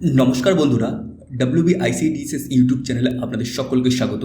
নমস্কার বন্ধুরা WB আইসিডিএসএস YouTube চ্যানেলে আপনাদের সকলকে স্বাগত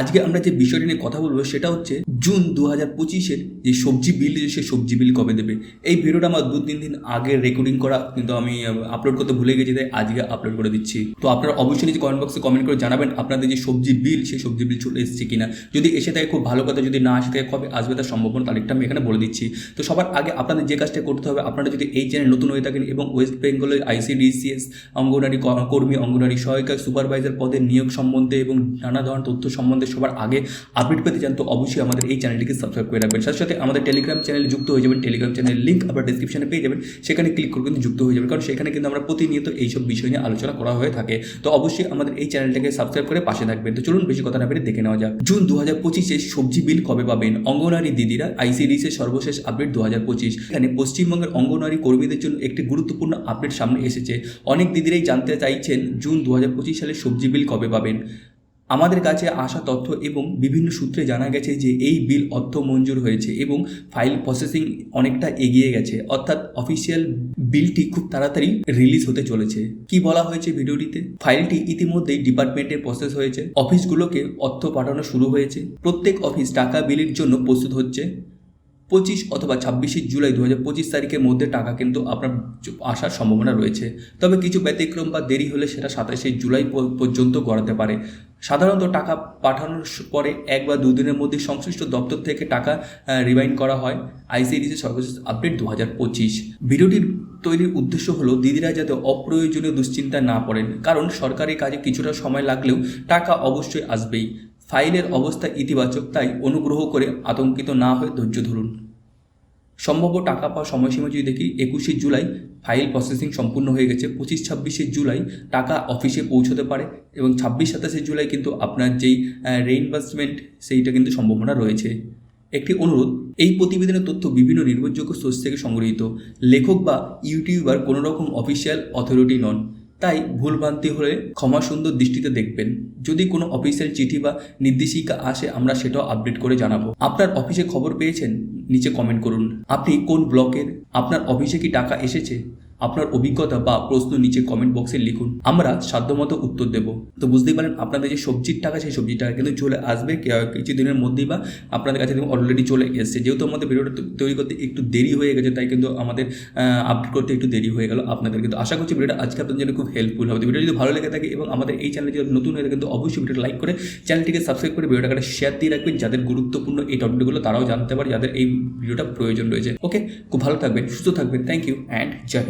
আজকে আমরা যে বিষয়টি নিয়ে কথা বলব সেটা হচ্ছে জুন দু হাজার পঁচিশের যে সবজি বিল সে সবজি বিল কবে দেবে? এই ভিডিওটা আমার দু তিন দিন আগে রেকর্ডিং করা, কিন্তু আমি আপলোড করতে ভুলে গেছি, তাই আজকে আপলোড করে দিচ্ছি। তো আপনারা অবশ্যই নিচে কমেন্ট বক্সে কমেন্ট করে জানাবেন আপনাদের যে সবজি বিল, সেই সবজি বিল চলে এসেছে কিনা। যদি এসে থাকে, খুব ভালো কথা, যদি না আসে থাকে, কবে আসবে তার সম্ভাবনা তারিখটা আমি এখানে বলে দিচ্ছি। তো সবার আগে আপনাদের যে কাজটা করতে হবে, আপনারা যদি এই চ্যানেল নতুন হয়ে থাকেন এবং ওয়েস্ট বেঙ্গলের আইসিডিসিএস অঙ্গনারী কর্মী অঙ্গনারী সহায়িকা সুপারভাইজার পদের নিয়োগ সম্বন্ধে এবং নানা ধরনের তথ্য সম্বন্ধে সবার আগে আপডেট পেতে চান, তো অবশ্যই আমাদের এই চ্যানেলটিকে সাবস্ক্রাইব করে রাখবেন। সাথে সাথে আমাদের টেলিগ্রাম চ্যানেলে যুক্ত হয়ে যাবেন। টেলিগ্রাম চ্যানেলের লিঙ্ক আপনার ডিসক্রিপশনে পেয়ে যাবেন। সেখানে ক্লিক করে কিন্তু যুক্ত হয়ে যাবেন। কারণ সেখানে কিন্তু আমরা প্রতিনিয়ত এইসব বিষয় নিয়ে আলোচনা করা হয়ে থাকে। তো অবশ্যই আমাদের এই চ্যানেলটাকে সাবস্ক্রাইব করে পাশে থাকবেন। তো চলুন বেশি কথা না বেরিয়ে দেখে নেওয়া যাক। জুন দু হাজার পঁচিশে সবজি বিল কবে পাবেন? অঙ্গনারী দিদিরা আইসিডিসের সর্বশেষ আপডেট দু হাজার পঁচিশ। এখানে পশ্চিমবঙ্গের অঙ্গনওয়াড়ি কর্মীদের জন্য একটি গুরুত্বপূর্ণ আপডেট সামনে এসেছে। অনেক দিদিরাই জানতে চাইছেন জুন দু হাজার পঁচিশ সালে সবজি বিল কবে পাবেন? আমাদের কাছে আসা তথ্য এবং বিভিন্ন সূত্রে জানা গেছে যে এই বিল অর্থ মঞ্জুর হয়েছে এবং ফাইল প্রসেসিং অনেকটা এগিয়ে গেছে। অর্থাৎ অফিসিয়াল বিলটি খুব তাড়াতাড়ি রিলিজ হতে চলেছে। কি বলা হয়েছে ভিডিওটিতে? ফাইলটি ইতিমধ্যেই ডিপার্টমেন্টে প্রসেস হয়েছে। অফিসগুলোকে অর্থ পাঠানো শুরু হয়েছে। প্রত্যেক অফিস টাকা বিলের জন্য প্রস্তুত হচ্ছে। পঁচিশ অথবা ছাব্বিশে জুলাই দু হাজার পঁচিশ তারিখের মধ্যে টাকা কিন্তু আপনার আসার সম্ভাবনা রয়েছে। তবে কিছু ব্যতিক্রম বা দেরি হলে সেটা সাতাশে জুলাই পর্যন্ত গড়াতে পারে। সাধারণত টাকা পাঠানোর পরে এক বা দুদিনের মধ্যে সংশ্লিষ্ট দপ্তর থেকে টাকা রিমাইন্ড করা হয়। আইসিডিসি সর্বশেষ আপডেট দু হাজার পঁচিশ। ভিডিওটির তৈরির উদ্দেশ্য হলো দিদিরা যাতে অপ্রয়োজনীয় দুশ্চিন্তা না পড়েন। কারণ সরকারি কাজে কিছুটা সময় লাগলেও টাকা অবশ্যই আসবেই। ফাইলের অবস্থা ইতিবাচক, তাই অনুগ্রহ করে আতঙ্কিত না হয়ে ধৈর্য ধরুন। সম্ভাব্য টাকা পাওয়ার সময়সীমা যদি দেখি, একুশে জুলাই ফাইল প্রসেসিং সম্পূর্ণ হয়ে গেছে। পঁচিশ ছাব্বিশে জুলাই টাকা অফিসে পৌঁছতে পারে এবং ছাব্বিশ সাতাশে জুলাই কিন্তু আপনার যেই রেইনভার্সমেন্ট সেইটা কিন্তু সম্ভাবনা রয়েছে। একটি অনুরোধ, এই প্রতিবেদনের তথ্য বিভিন্ন নির্ভরযোগ্য সোর্স থেকে সংগৃহীত। লেখক বা ইউটিউবার কোনো রকম অফিসিয়াল অথরিটি নন। তাই ভুলভ্রান্তি হলে ক্ষমা সুন্দর দৃষ্টিতে দেখবেন। যদি কোনো অফিসিয়াল চিঠি বা নির্দেশিকা আসে, আমরা সেটাও আপডেট করে জানাব। আপনার অফিসে খবর পেয়েছেন? নিচে কমেন্ট করুন। আপনি কোন ব্লকের? আপনার অফিসে কি টাকা এসেছে? আপনার অভিজ্ঞতা বা প্রশ্ন নিচে কমেন্ট বক্সে লিখুন। আমরা সাধ্যমতো উত্তর দেব। তো বুঝতেই পারেন আপনাদের যে সবজির টাকা, সেই সবজির টাকা কিন্তু চলে আসবে। কিছুদিনের মধ্যেই বা আপনাদের কাছে অলরেডি চলে এসেছে। যেহেতু আমাদের ভিডিওটা তৈরি করতে একটু দেরি হয়ে গেছে, তাই কিন্তু আমাদের আপডেট করতে একটু দেরি হয়ে গেল আপনাদের কিন্তু। আশা করছি ভিডিওটা আজকে আপনাদের জন্য খুব হেল্পফুল হবে। ভিডিও যদি ভালো লেগে থাকে এবং আমাদের এই চ্যানেলে যদি নতুন হয়ে থাকে, কিন্তু অবশ্যই ভিডিওটা লাইক করে চ্যানেলটিকে সাবস্ক্রাইব করে ভিডিওটাকে শেয়ার দিয়ে রাখবেন। যাদের গুরুত্বপূর্ণ এই টপিকগুলো তারাও জানতে পারে, যাদের এই ভিডিওটা প্রয়োজন রয়েছে। ওকে খুব ভালো থাকবেন, সুস্থ থাকবেন। Thank you and Joy